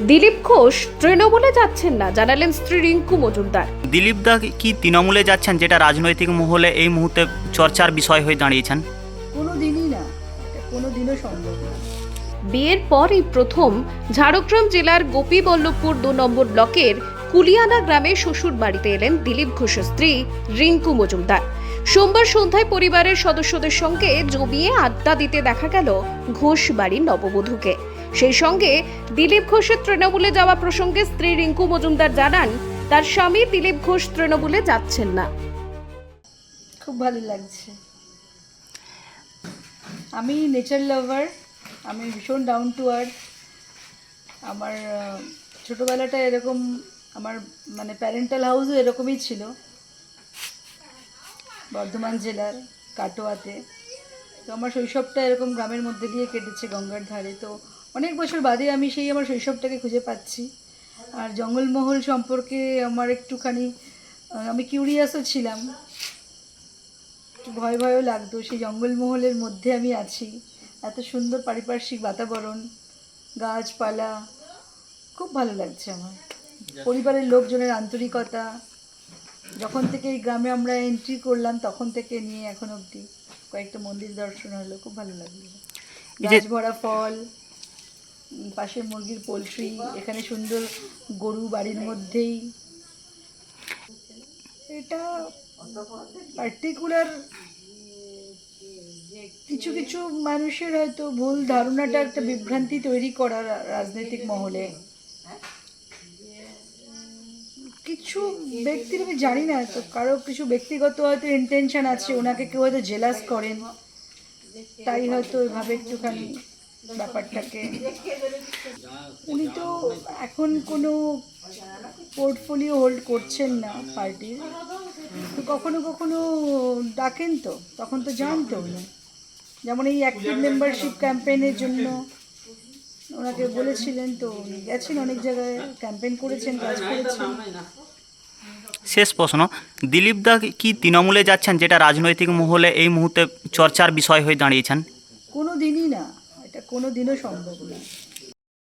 দিলীপ ঘোষ তৃণমূলে যাচ্ছেন না জানালেন স্ত্রী রিঙ্কু মজুমদার। দিলীপ দা কি তৃণমূলে যাচ্ছেন যেটা রাজনৈতিক মহলে এই মুহূর্তে চর্চার বিষয় হয়ে দাঁড়িয়েছেন? কোনো দিনই না এটা কোনো দিনও সম্ভব না। বিয়ের পরই প্রথম ঝাড়গ্রাম জেলার গোপীবল্লভপুর দু নম্বর ব্লকের কুলিয়ানা গ্রামে শ্বশুর বাড়িতে এলেন দিলীপ ঘোষের স্ত্রী রিঙ্কু মজুমদার। সোমবার সন্ধ্যায় পরিবারের সদস্যদের সঙ্গে জমিয়ে আড্ডা দিতে দেখা গেল ঘোষ বাড়ির নববধূকে। সেই সঙ্গে দিলীপ ঘোষের তৃণমূলে যাওয়া প্রসঙ্গে স্ত্রী রিঙ্কু মজুমদার জানান, তার স্বামী দিলীপ ঘোষ তৃণমূলে যাচ্ছেন না। খুব ভালো লাগছে। আমি নেচার লাভার আমি ভীষণ ডাউন টু আর্থ আমার ছোটোবেলাটা এরকম, আমার মানে প্যারেন্টাল হাউসও এরকমই ছিল। বর্ধমান জেলার কাটোয়াতে। তো আমার শৈশবটা এরকম গ্রামের মধ্যে দিয়ে কেটেছে গঙ্গার ধারে। তো অনেক বছর বাদে আমি সেই আমার শৈশবটাকে খুঁজে পাচ্ছি। আর জঙ্গলমহল সম্পর্কে আমার একটুখানি আমি কিউরিয়াসও ছিলাম। একটু ভয় ভয়ও লাগতো সেই জঙ্গলমহলের মধ্যে আমি আছি। এত সুন্দর পারিপার্শ্বিক বাতাবরণ গাছপালা খুব ভালো লাগছে আমার। পরিবারের লোকজনের আন্তরিকতা যখন থেকে এই গ্রামে আমরা এন্ট্রি করলাম তখন থেকে নিয়ে এখন অবধি কয়েকটা মন্দির দর্শন হলো খুব ভালো লাগল। গাছ ভরা ফল পাশে মুরগির পোলট্রি, এখানে সুন্দর গরু বাড়ির মধ্যেই। এটা পার্টিকুলার কিছু কিছু মানুষের হয়তো ভুল ধারণাটা একটা বিভ্রান্তি তৈরি করা রাজনৈতিক মহলে। কিছু ব্যক্তির আমি জানি না, তো কারও কিছু ব্যক্তিগত হয়তো ইন্টেনশন আছে, ওনাকে কেউ হয়তো জেলাস করেন। তাই হয়তো এভাবে একটুখানি ব্যাপারটাকে। উনি তো এখন কোনো পোর্টফোলিও হোল্ড করছেন না পার্টির তো কখনো কখনো ডাকেন তো, তখন তো জানতো উনি। যেমন এই অ্যাক্টিভ মেম্বারশিপ ক্যাম্পেইনের জন্য ওনাকে বলেছিলেন তো, উনি গেছেন অনেক জায়গায় ক্যাম্পেইন করেছেন, কাজ করেছেন। শেষ প্রশ্ন, দিলীপ দা কি তৃণমূলে যাচ্ছেন যেটা রাজনৈতিক মহলে এই মুহূর্তে চর্চার বিষয় হয়ে দাঁড়িয়েছেন? না কোনো দিনও সম্ভব না।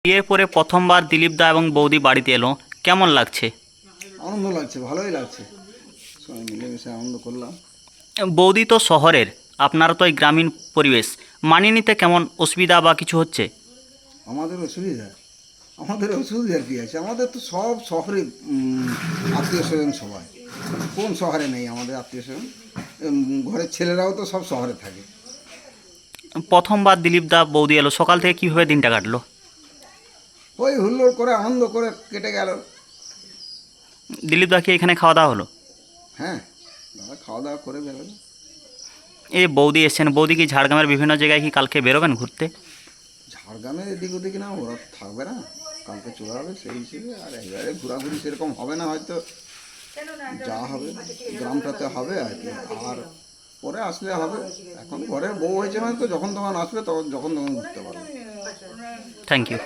বিয়ের পরে প্রথমবার দিলীপ দা এবং বৌদি বাড়িতে এলো কেমন লাগছে? আনন্দ লাগছে ভালোই লাগছে। সবাই মিলেমিশে আনন্দ করলাম। বৌদি তো শহরের আপনারা তো এই গ্রামীণ পরিবেশ। মানিয়ে নিতে কেমন অসুবিধা বা কিছু হচ্ছে? আমাদের অসুবিধা? আমাদের অসুবিধার কী আছে? আমাদের তো সব শহরে আত্মীয় স্বজন সবাই। কোন শহরে নেই আমাদের আত্মীয় স্বজন? ঘরের ছেলেরাও তো সব শহরে থাকে। প্রথমবার দিলীপ দা বৌদি এলো সকাল থেকে কীভাবে দিনটা কাটলো? ওই হুল্লোড় করে আনন্দ করে কেটে গেল। দিলীপ দা কি এখানে খাওয়া দাওয়া হলো? হ্যাঁ দাদা খাওয়া দাওয়া করে বেরোবে। এই বৌদি এসছেন বৌদি কি ঝাড়গ্রামের বিভিন্ন জায়গায় কি কালকে বেরোবেন ঘুরতে? ঝাড়গ্রামে এদিক ওদিক না ওরা থাকবে না। কালকে চলে হবে সেই হিসেবে আর এবারে ঘোরাঘুরি সেরকম হবে না হয়তো। যা হবে গ্রামটাতে হবে আর কি। আর পরে আসলে হবে। এখন ঘরের বউ হয়েছে মানে তো যখন তখন আসবে তখন যখন তখন উঠতে পারবে। Thank you